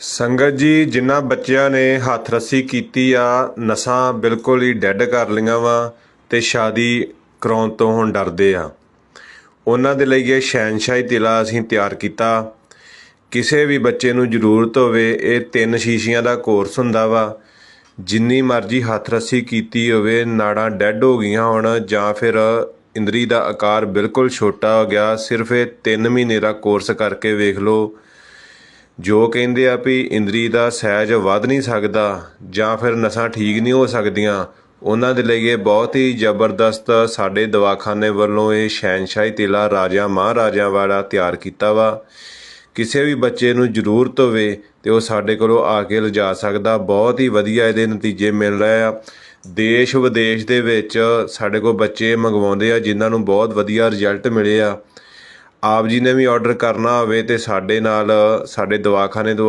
ਸੰਗਤ ਜੀ, ਜਿਨ੍ਹਾਂ ਬੱਚਿਆਂ ਨੇ ਹੱਥ ਰੱਸੀ ਕੀਤੀ ਆ, ਨਸਾਂ ਬਿਲਕੁਲ ਹੀ ਡੈੱਡ ਕਰ ਲਈਆਂ ਵਾ ਤੇ ਸ਼ਾਦੀ ਕਰਾਉਣ ਤੋਂ ਹੁਣ ਡਰਦੇ ਆ। ਉਹਨਾਂ ਦੇ ਲਈ ਇਹ ਸ਼ੈਨਸ਼ਾਹੀ ਤਿਲਾ ਅਸੀਂ ਤਿਆਰ ਕੀਤਾ। ਕਿਸੇ ਵੀ ਬੱਚੇ ਨੂੰ ਜ਼ਰੂਰਤ ਹੋਵੇ, ਇਹ ਤਿੰਨ ਸ਼ੀਸ਼ੀਆਂ ਦਾ ਕੋਰਸ ਹੁੰਦਾ ਵਾ। ਜਿੰਨੀ ਮਰਜ਼ੀ ਹੱਥ ਰੱਸੀ ਕੀਤੀ ਹੋਵੇ, ਨਾੜਾਂ ਡੈੱਡ ਹੋ ਗਈਆਂ ਹੋਣ ਜਾਂ ਫਿਰ ਇੰਦਰੀ ਦਾ ਆਕਾਰ ਬਿਲਕੁਲ ਛੋਟਾ ਹੋ ਗਿਆ, ਸਿਰਫ ਇਹ 3 ਮਹੀਨੇ ਦਾ ਕੋਰਸ ਕਰਕੇ ਵੇਖ ਲਓ। ਜੋ ਕਹਿੰਦੇ ਆ ਵੀ ਇੰਦਰੀ ਦਾ ਸਾਈਜ਼ ਵੱਧ ਨਹੀਂ ਸਕਦਾ ਜਾਂ ਫਿਰ ਨਸਾਂ ਠੀਕ ਨਹੀਂ ਹੋ ਸਕਦੀਆਂ, ਉਹਨਾਂ ਦੇ ਲਈ ਇਹ ਬਹੁਤ ਹੀ ਜ਼ਬਰਦਸਤ ਸਾਡੇ ਦਵਾਖਾਨੇ ਵੱਲੋਂ ਇਹ ਸ਼ੈਨਸ਼ਾਹੀ ਤਿਲਾ ਰਾਜਾ ਮਹਾਰਾਜਾ ਵਾਲਾ ਤਿਆਰ ਕੀਤਾ ਵਾ। ਕਿਸੇ ਵੀ ਬੱਚੇ ਨੂੰ ਜ਼ਰੂਰਤ ਹੋਵੇ ਤੇ ਉਹ ਸਾਡੇ ਕੋਲੋਂ ਆ ਕੇ ਲਿਜਾ ਸਕਦਾ। ਬਹੁਤ ਹੀ ਵਧੀਆ ਇਹਦੇ ਨਤੀਜੇ ਮਿਲ ਰਹੇ ਆ। ਦੇਸ਼ ਵਿਦੇਸ਼ ਦੇ ਵਿੱਚ ਸਾਡੇ ਕੋਲ ਬੱਚੇ ਮੰਗਵਾਉਂਦੇ ਆ, ਜਿਨ੍ਹਾਂ ਨੂੰ ਬਹੁਤ ਵਧੀਆ ਰਿਜ਼ਲਟ ਮਿਲੇ ਆ। ਆਪ ਜੀ ਨੇ ਵੀ ਔਡਰ ਕਰਨਾ ਹੋਵੇ ਤਾਂ ਸਾਡੇ ਨਾਲ ਸਾਡੇ ਦਵਾਖਾਨੇ ਤੋਂ